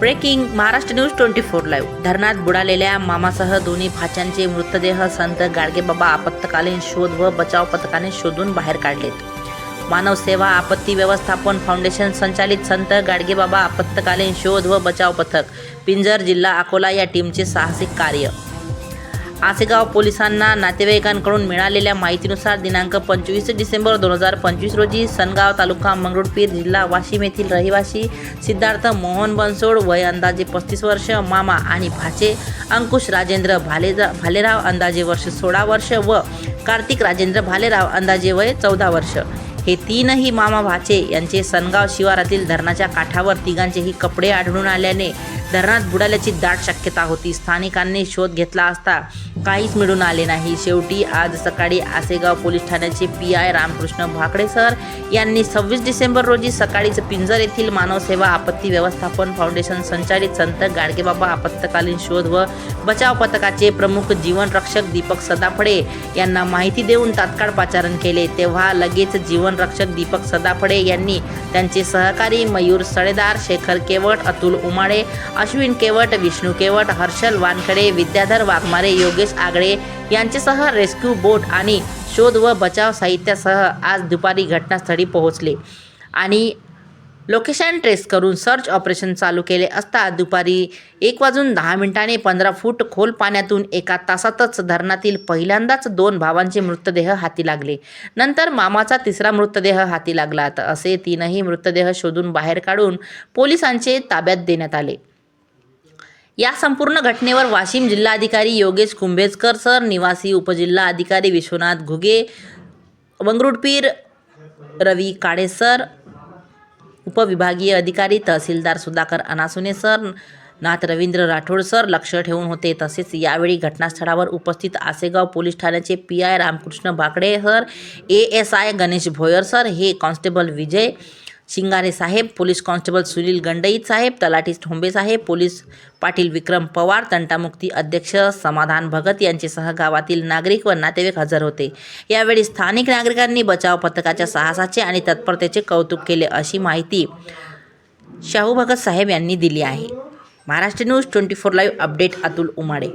Breaking Maharashtra news twenty four live धरणात बुडालेल्या मामासह दोन्ही भाच्यांचे मृतदेह संत गाडगेबाबा आपत्कालीन शोध व बचाव पथकाने शोधून बाहेर काढलेत. मानव सेवा आपत्ती व्यवस्थापन फाउंडेशन संचालित संत गाडगेबाबा आपत्कालीन शोध व बचाव पथक पिंजर जिल्हा अकोला या टीमचे साहसिक कार्य. आसेगाव पोलिसांना नातेवाईकांकडून मिळालेल्या माहितीनुसार दिनांक पंचवीस डिसेंबर दोन हजार पंचवीस रोजी सनगाव तालुका मंगरुळपीर जिल्हा वाशिम येथील रहिवासी सिद्धार्थ मोहन बनसोड वय अंदाजे पस्तीस वर्ष मामा आणि भाचे अंकुश राजेंद्र भालेजा भालेराव अंदाजे वर्ष सोळा वर्ष व कार्तिक राजेंद्र भालेराव अंदाजे वय चौदा वर्ष. हे तीनही मामा भाचे यांचे सनगाव शिवारातील धरणाच्या काठावर तिघांचेही कपडे आढळून आल्याने धरणात बुडाल्याची दाट शक्यता होती. स्थानिकांनी शोध घेतला असता काहीच मिळून आले नाही. शेवटी आज सकाळी आसेगाव पोलीस ठाण्याचे P I Ramkrishna Bhakade sir यांनी सव्वीस डिसेंबर रोजी सकाळीच पिंजर येथील मानवसेवा आपत्ती व्यवस्थापन फाउंडेशन संचालित संत गाडगेबाबा आपत्कालीन शोध व बचाव पथकाचे प्रमुख जीवनरक्षक दीपक सदाफडे यांना माहिती देऊन तात्काळ पाचारण केले. तेव्हा लगेच जीवनरक्षक दीपक सदाफडे यांनी त्यांचे सहकारी मयूर सळेदार शेखर केवट अतुल उमाळे अश्विन केवट विष्णू केवट हर्षल वानखडे विद्याधर वाघमारे योगेश आगळे यांच्यासह रेस्क्यू बोट आणि शोध व बचाव साहित्यासह आज दुपारी घटनास्थळी पोहोचले. आणि लोकेशन ट्रेस करून सर्च ऑपरेशन चालू केले असता दुपारी एक वाजून दहा मिनिटांनी पंधरा फूट खोल पाण्यातून एका तासातच धरणातील पहिल्यांदाच दोन भावांचे मृतदेह हाती लागले. नंतर मामाचा तिसरा मृतदेह हाती लागला. तर असे तीनही मृतदेह शोधून बाहेर काढून पोलिसांचे ताब्यात देण्यात आले. या संपूर्ण घटनेवर वाशिम जिल्हाधिकारी योगेश कुंभेजकर सर निवासी उपजिल्हा अधिकारी विश्वनाथ घुगे मंगरुळपीर रवी काळे सर उपविभागीय अधिकारी तहसीलदार सुधाकर अनासुने सर नाथ रवींद्र राठोड सर लक्ष ठेवून होते. तसेच यावेळी घटनास्थळावर उपस्थित आसेगाव पोलीस ठाण्याचे P I Ramkrishna Bhakade sir A S I Ganesh Bhoyar sir हे कॉन्स्टेबल विजय शिंगारे साहेब पोलीस कॉन्स्टेबल सुनील गंडईत साहेब तलाठी ठोंबे साहेब पोलीस पाटील विक्रम पवार तंटामुक्ती अध्यक्ष समाधान भगत यांचेसह गावातील नागरिक व नातेवाईक हजर होते. यावेळी स्थानिक नागरिकांनी बचाव पथकाच्या साहसाचे आणि तत्परतेचे कौतुक केले अशी माहिती शाहू भगत साहेब यांनी दिली आहे. Maharashtra news twenty four live update Atul Umade.